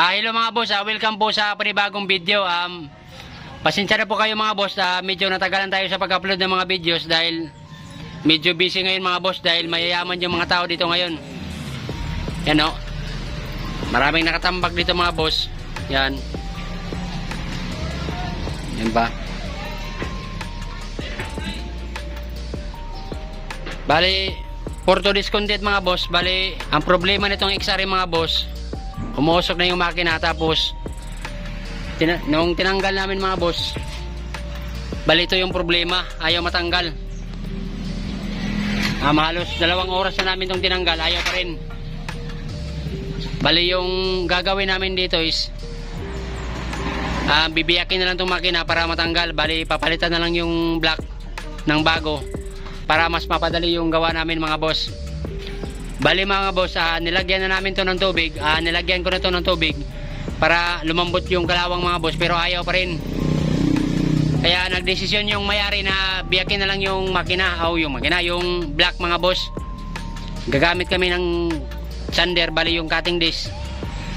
Ah, hello mga boss, ah, welcome po sa panibagong video. Um, pasensya na po kayo mga boss, ah, medyo natagalan tayo sa pag-upload ng mga videos dahil medyo busy ngayon mga boss dahil mayayaman yung mga tao dito ngayon. Yan o. Maraming nakatambak dito mga boss. Yan. Yan ba? Bali, for today's mga boss, bali, ang problema nitong XR mga boss, umuusok na yung makina tapos tina nung tinanggal namin mga boss, bali ito yung problema, ayaw matanggal. Ah, halos dalawang oras na namin itong tinanggal, ayaw pa rin. Bali yung gagawin namin dito is ah, bibiyakin na lang itong makina para matanggal. Bali papalitan na lang yung block ng bago para mas mapadali yung gawa namin mga boss. Bali mga boss, ah, nilagyan na namin to ng tubig. Ah, nilagyan ko na to ng tubig para lumambot yung kalawang mga boss pero ayaw pa rin. Kaya nagdesisyon yung mayari na biyakin na lang yung makina o yung makina, yung black mga boss. Gagamit kami ng sander, bali yung cutting disc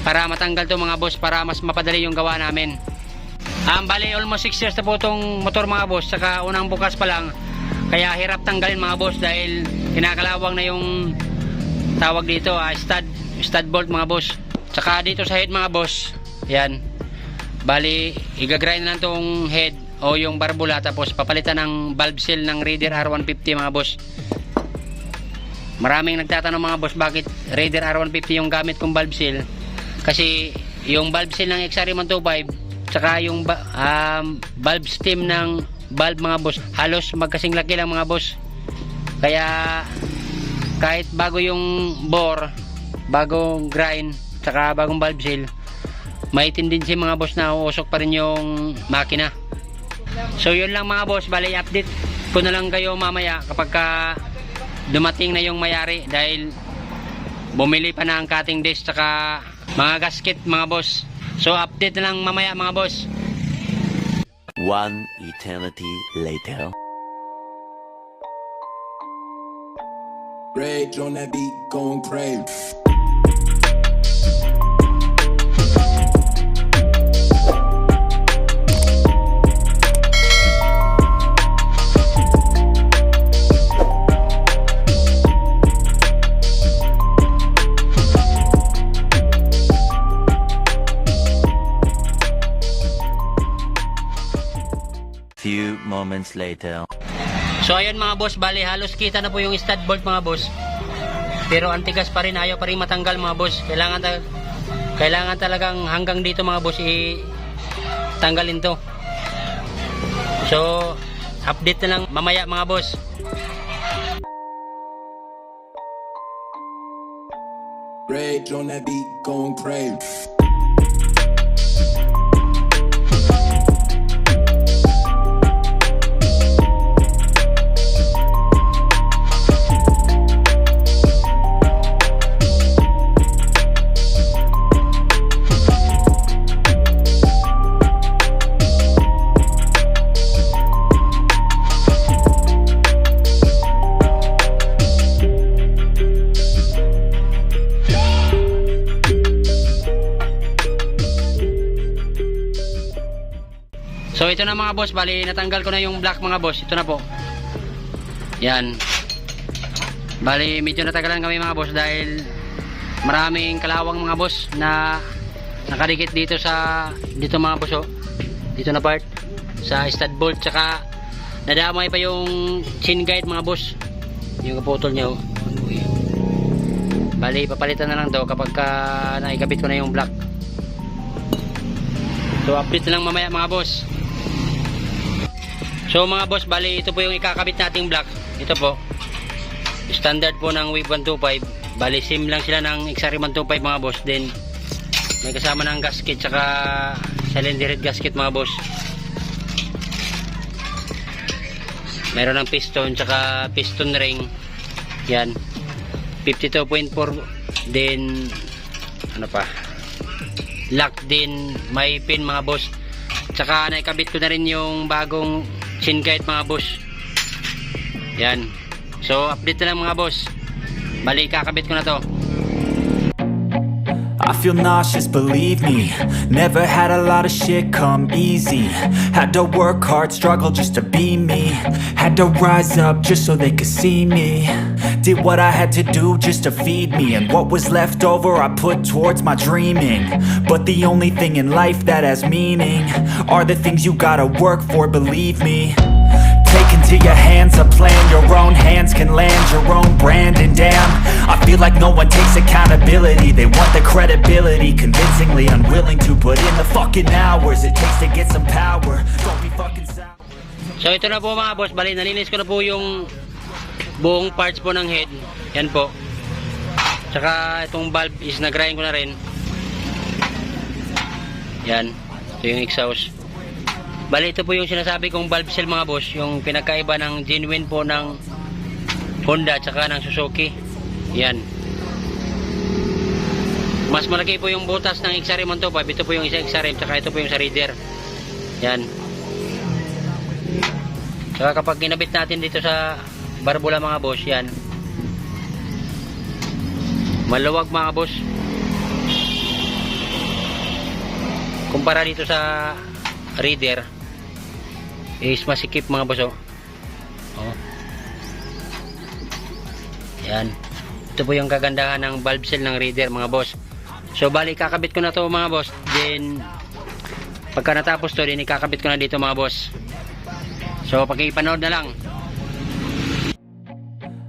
para matanggal to mga boss para mas mapadali yung gawa namin. Um, bali almost 6 years na po itong motor mga boss saka unang bukas pa lang kaya hirap tanggalin mga boss dahil kinakalawang na yung tawag dito ah, stud, stud bolt mga boss. Tsaka dito sa head mga boss yan. Bali igagrind na lang tong head o yung barbula tapos papalitan ng valve seal ng Raider R150 mga boss. Maraming nagtatanong mga boss bakit Raider R150 yung gamit kong valve seal? Kasi yung valve seal ng XR125 tsaka yung um, valve stem ng valve mga boss halos magkasing laki lang mga boss. Kaya kahit bago yung bore bagong grind tsaka bagong valve seal may tendency mga boss na uusok pa rin yung makina. So yun lang mga boss bali update ko na lang kayo mamaya kapag ka dumating na yung mayari dahil bumili pa na ang cutting disc tsaka mga gasket mga boss. So update na lang mamaya mga boss. One eternity later. Rage on that beat, going crazy. Few moments later. So ayun mga boss, bali halos kita na po yung stud bolt mga boss. Pero antigas pa rin, ayaw pa rin matanggal mga boss. Kailangan ta kailangan talagang hanggang dito mga boss i tanggalin to. So update na lang mamaya mga boss. Rage on that beat, going crazy. So ito na mga boss, bali natanggal ko na yung black mga boss. Ito na po. Yan. Bali medyo natagalan kami mga boss dahil maraming kalawang mga boss na nakadikit dito sa dito mga boss oh. Dito na part sa stud bolt tsaka nadamay pa yung chin guide mga boss. Yung kaputol niya oh. Bali papalitan na lang daw kapag ka naikabit ko na yung black. So update lang mamaya mga boss. So mga boss, bali ito po yung ikakabit nating block. Ito po. Standard po ng Wave 125. Bali sim lang sila ng XR 125 mga boss. Then may kasama ng gasket tsaka cylinder head gasket mga boss. Meron ng piston tsaka piston ring. Yan. 52.4 then ano pa lock din may pin mga boss tsaka naikabit ko na rin yung bagong chin guide mga boss yan so update na lang mga boss bali kakabit ko na to I feel nauseous, believe me. Never had a lot of shit come easy. Had to work hard, struggle just to be me. Had to rise up just so they could see me. Did what I had to do just to feed me. And what was left over, I put towards my dreaming. But the only thing in life that has meaning are the things you gotta work for, believe me. Take into your hands a plan Your own hands can land your own brand And damn, I feel like no one takes accountability They want the credibility Convincingly unwilling to put in the fucking hours It takes to get some power Don't be fucking sour So ito na po mga boss, bali nalinis ko na po yung buong parts po ng head. Yan po. Tsaka itong valve is nag-grind ko na rin. Yan. Ito yung exhaust. Bali ito po yung sinasabi kong valve seal mga boss, yung pinagkaiba ng genuine po ng Honda tsaka ng Suzuki. Yan. Mas malaki po yung butas ng XRM 125. Ito po yung isa XRM tsaka ito po yung sa reader. Yan. Saka kapag ginabit natin dito sa barbula mga boss, yan. Maluwag mga boss. Kumpara dito sa reader, is masikip mga boss, oh. oh. Yan. Ito po yung kagandahan ng valve seal ng reader mga boss. So bali kakabit ko na to mga boss. Then pagka natapos to, din ikakabit ko na dito mga boss. So, pakipanood na lang.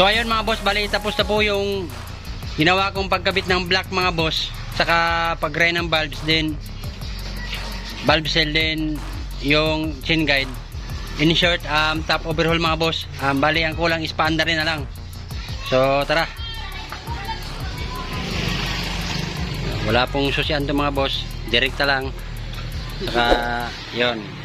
So ayun mga boss, bali tapos na po yung ginawa kong pagkabit ng black mga boss. Saka pag-grind ng valves din. Valve seal din yung chain guide. In short, um, top overhaul mga boss. Um, bali ang kulang is paanda rin na lang. So tara. Wala pong susian to mga boss. Direkta lang. Saka yon.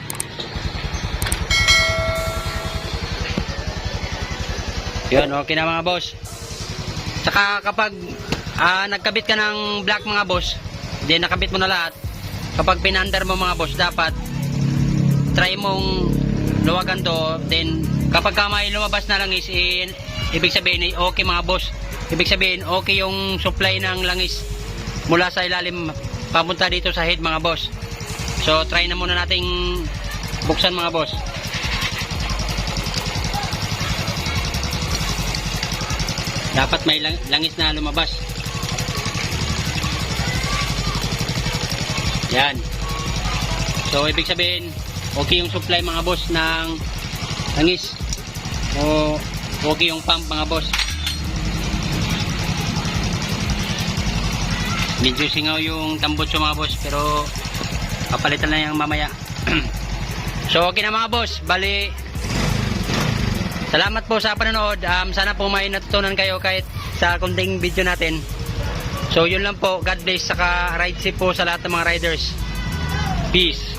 Yun, okay na mga boss. Saka kapag ah, nagkabit ka ng black mga boss, then nakabit mo na lahat. Kapag pinander mo mga boss, dapat try mong luwagan to, then Kapag ka may lumabas na langis, eh, ibig sabihin, eh, okay mga boss. Ibig sabihin, okay yung supply ng langis mula sa ilalim papunta dito sa head mga boss. So, try na muna nating buksan mga boss. Dapat may lang- langis na lumabas. Yan. So, ibig sabihin, okay yung supply mga boss ng langis. O, okay yung pump mga boss. Medyo singaw yung tambutso mga boss, pero papalitan na yung mamaya. so, okay na mga boss. Bali, salamat po sa panonood. Um, sana po may natutunan kayo kahit sa kunting video natin. So, yun lang po. God bless. Saka ride safe po sa lahat ng mga riders. Peace.